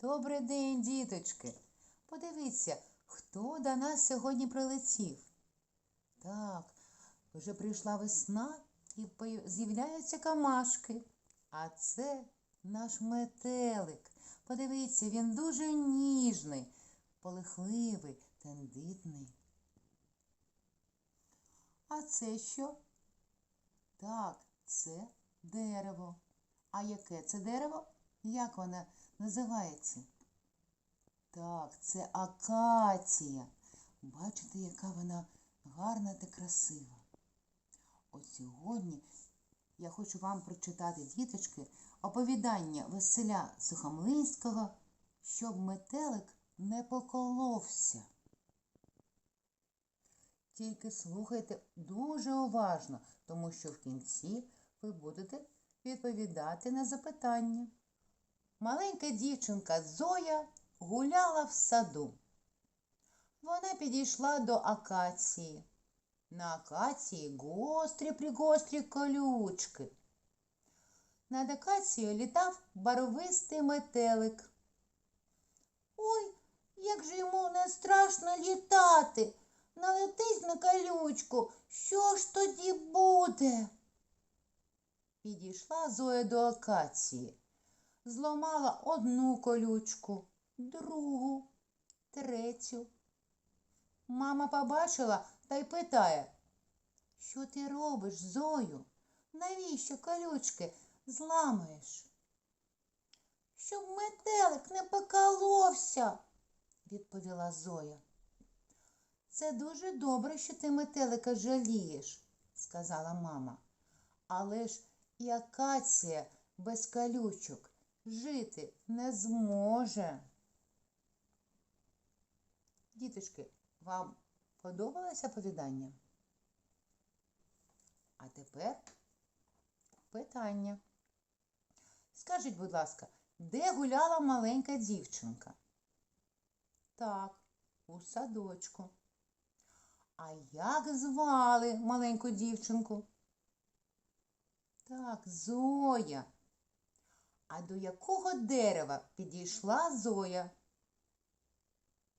Добрий день, діточки. Подивіться, хто до нас сьогодні прилетів. Так, вже прийшла весна і з'являються камашки. А це наш метелик. Подивіться, він дуже ніжний, полихливий, тендитний. А це що? Так, це дерево. А яке це дерево? Як воно називається? Так, це акація. Бачите, яка вона гарна та красива. От сьогодні я хочу вам прочитати, діточки, оповідання Василя Сухомлинського, щоб метелик не поколовся. Тільки слухайте дуже уважно, тому що в кінці ви будете відповідати на запитання. Маленька дівчинка Зоя гуляла в саду. Вона підійшла до акації. На акації гострі пригострі колючки. Над акацією літав барвистий метелик. Ой, як же йому не страшно літати. Налетить на колючку. Що ж тоді буде? Підійшла Зоя до акації зламала одну колючку, другу, третю. Мама побачила та й питає, що ти робиш, Зою? Навіщо колючки зламаєш? Щоб метелик не поколовся, відповіла Зоя. Це дуже добре, що ти метелика жалієш, сказала мама. Але ж і акація без колючок жити не зможе. Діточки, вам подобалося оповідання? А тепер питання. Скажіть, будь ласка, де гуляла маленька дівчинка? Так, у садочку. А як звали маленьку дівчинку? Так, Зоя. А до якого дерева підійшла Зоя?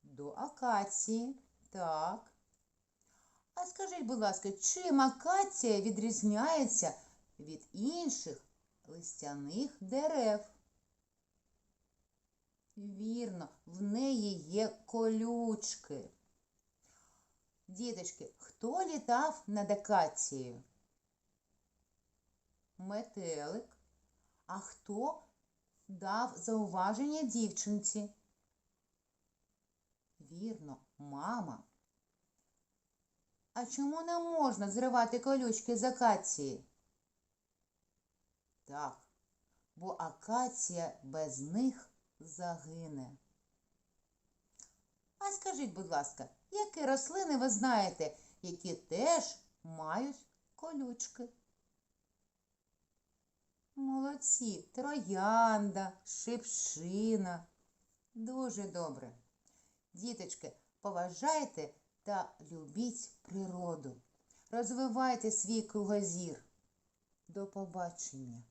До акації. Так. А скажіть, будь ласка, чим акація відрізняється від інших листяних дерев? Вірно, в неї є колючки. Діточки, хто літав над акацією? Метелик. А хто дав зауваження дівчинці? Вірно, мама. А чому не можна зривати колючки з акації? Так, бо акація без них загине. А скажіть, будь ласка, які рослини ви знаєте, які теж мають колючки? Молодці, троянда, шипшина. Дуже добре. Діточки, поважайте та любіть природу. Розвивайте свій кругозір. До побачення.